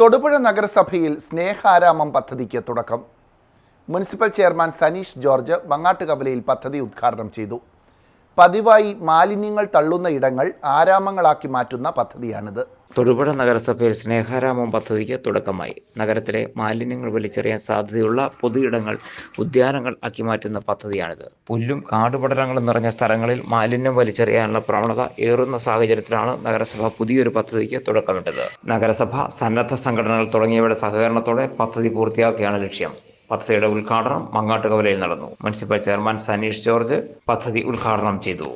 തൊടുപുഴ നഗരസഭയിൽ സ്നേഹാരാമം പദ്ധതിക്ക് തുടക്കം. മുനിസിപ്പൽ ചെയർമാൻ സനീഷ് ജോർജ് മങ്ങാട്ടുകവലയിൽ പദ്ധതി ഉദ്ഘാടനം ചെയ്തു. പതിവായി മാലിന്യങ്ങൾ തള്ളുന്ന ഇടങ്ങൾ ആരാമങ്ങളാക്കി മാറ്റുന്ന പദ്ധതിയാണിത്. തൊടുപുഴ നഗരസഭയിൽ സ്നേഹാരാമം പദ്ധതിക്ക് തുടക്കമായി. നഗരത്തിലെ മാലിന്യങ്ങൾ വലിച്ചെറിയാൻ സാധ്യതയുള്ള പൊതുയിടങ്ങൾ ഉദ്യാനങ്ങൾ ആക്കി മാറ്റുന്ന പദ്ധതിയാണിത്. പുല്ലും കാടുപടലങ്ങളും നിറഞ്ഞ സ്ഥലങ്ങളിൽ മാലിന്യം വലിച്ചെറിയാനുള്ള പ്രവണത ഏറുന്ന സാഹചര്യത്തിലാണ് നഗരസഭ പുതിയൊരു പദ്ധതിക്ക് തുടക്കമിട്ടത്. നഗരസഭ സന്നദ്ധ സംഘടനകൾ തുടങ്ങിയവയുടെ സഹകരണത്തോടെ പദ്ധതി പൂർത്തിയാക്കുകയാണ് ലക്ഷ്യം. പദ്ധതിയുടെ ഉദ്ഘാടനം മങ്ങാട്ടുകവലയിൽ നടന്നു. മുനിസിപ്പൽ ചെയർമാൻ സനീഷ് ജോർജ് പദ്ധതി ഉദ്ഘാടനം ചെയ്തു.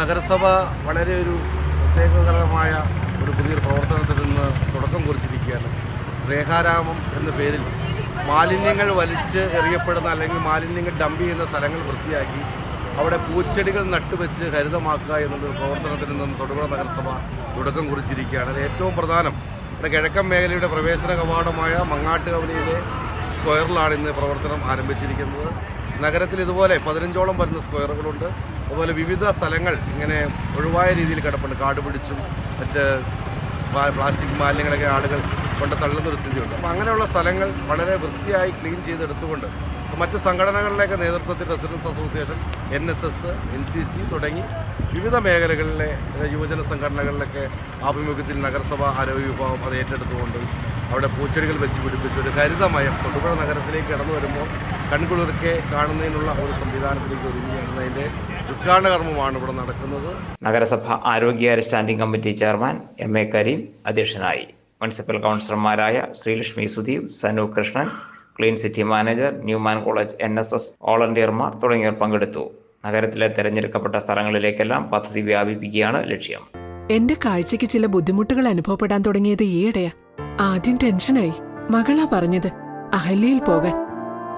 നഗരസഭ വളരെ ഒരു പ്രത്യേകകരമായ ഒരു പുതിയൊരു പ്രവർത്തനത്തിൽ നിന്ന് തുടക്കം കുറിച്ചിരിക്കുകയാണ്. സ്നേഹാരാമം എന്ന പേരിൽ മാലിന്യങ്ങൾ വലിച്ച് എറിയപ്പെടുന്ന അല്ലെങ്കിൽ മാലിന്യങ്ങൾ ഡംപ് ചെയ്യുന്ന സ്ഥലങ്ങൾ വൃത്തിയാക്കി അവിടെ പൂച്ചെടികൾ നട്ടുവെച്ച് ഹരിതമാക്കുക എന്നൊരു പ്രവർത്തനത്തിൽ നിന്നും തൊടുപുഴ നഗരസഭ തുടക്കം കുറിച്ചിരിക്കുകയാണ്. അത് ഏറ്റവും പ്രധാനം ഇവിടെ കിഴക്കൻ മേഖലയുടെ പ്രവേശന കവാടമായ മങ്ങാട്ടുകവലിയിലെ സ്ക്വയറിലാണ് ഇന്ന് പ്രവർത്തനം ആരംഭിച്ചിരിക്കുന്നത്. നഗരത്തിൽ ഇതുപോലെ പതിനഞ്ചോളം വരുന്ന സ്ക്വയറുകളുണ്ട്. അതുപോലെ വിവിധ സ്ഥലങ്ങൾ ഇങ്ങനെ ഒഴിവായ രീതിയിൽ കിടപ്പുണ്ട്. കാട് പിടിച്ചും മറ്റ് പ്ലാസ്റ്റിക് മാലിന്യങ്ങളൊക്കെ ആളുകൾ കൊണ്ട് തള്ളുന്ന ഒരു സ്ഥിതിയുണ്ട്. അപ്പോൾ അങ്ങനെയുള്ള സ്ഥലങ്ങൾ വളരെ വൃത്തിയായി ക്ലീൻ ചെയ്തെടുത്തുകൊണ്ട് മറ്റ് സംഘടനകളിലേക്ക് നേതൃത്വത്തിൽ residence association N S S N C C തുടങ്ങി വിവിധ മേഖലകളിലെ യുവജന സംഘടനകളിലൊക്കെ ആഭിമുഖ്യത്തിൽ നഗരസഭ ആരോഗ്യ വിഭാഗം അത് ഏറ്റെടുത്തുകൊണ്ട് അവിടെ പൂച്ചെടികൾ വെച്ച് പിടിപ്പിച്ച് ഒരു ഹരിതമയം തൊടുപുഴ നഗരത്തിലേക്ക് കടന്നു വരുമ്പോൾ കൺകുളിർക്കെ കാണുന്നതിനുള്ള ഒരു സംവിധാനത്തിലേക്ക് ഒരുങ്ങിയിരുന്നതിന്റെ ഉദ്ഘാടന കർമ്മമാണ് ഇവിടെ നടക്കുന്നത്. നഗരസഭ ആരോഗ്യകാര്യ standing committee chairman M A Kareem അധ്യക്ഷനായി. മുനിസിപ്പൽ കൗൺസിലർമാരായ Sreelakshmi Sudheev Sanu Krishnan clean city manager Newman college N S S വോളണ്ടിയർമാർ തുടങ്ങിയവർ പങ്കെടുത്തു. നഗരത്തിലെ തെരഞ്ഞെടുക്കപ്പെട്ട സ്ഥലങ്ങളിലേക്കെല്ലാം പദ്ധതി വ്യാപിപ്പിക്കുകയാണ് ലക്ഷ്യം. എന്റെ കാഴ്ചക്ക് ചില ബുദ്ധിമുട്ടുകൾ അനുഭവപ്പെടാൻ തുടങ്ങിയത് ഈയിടെയാ. ആദ്യം ടെൻഷനായി. മകളാ പറഞ്ഞത് അഹല്യയിൽ പോകാൻ.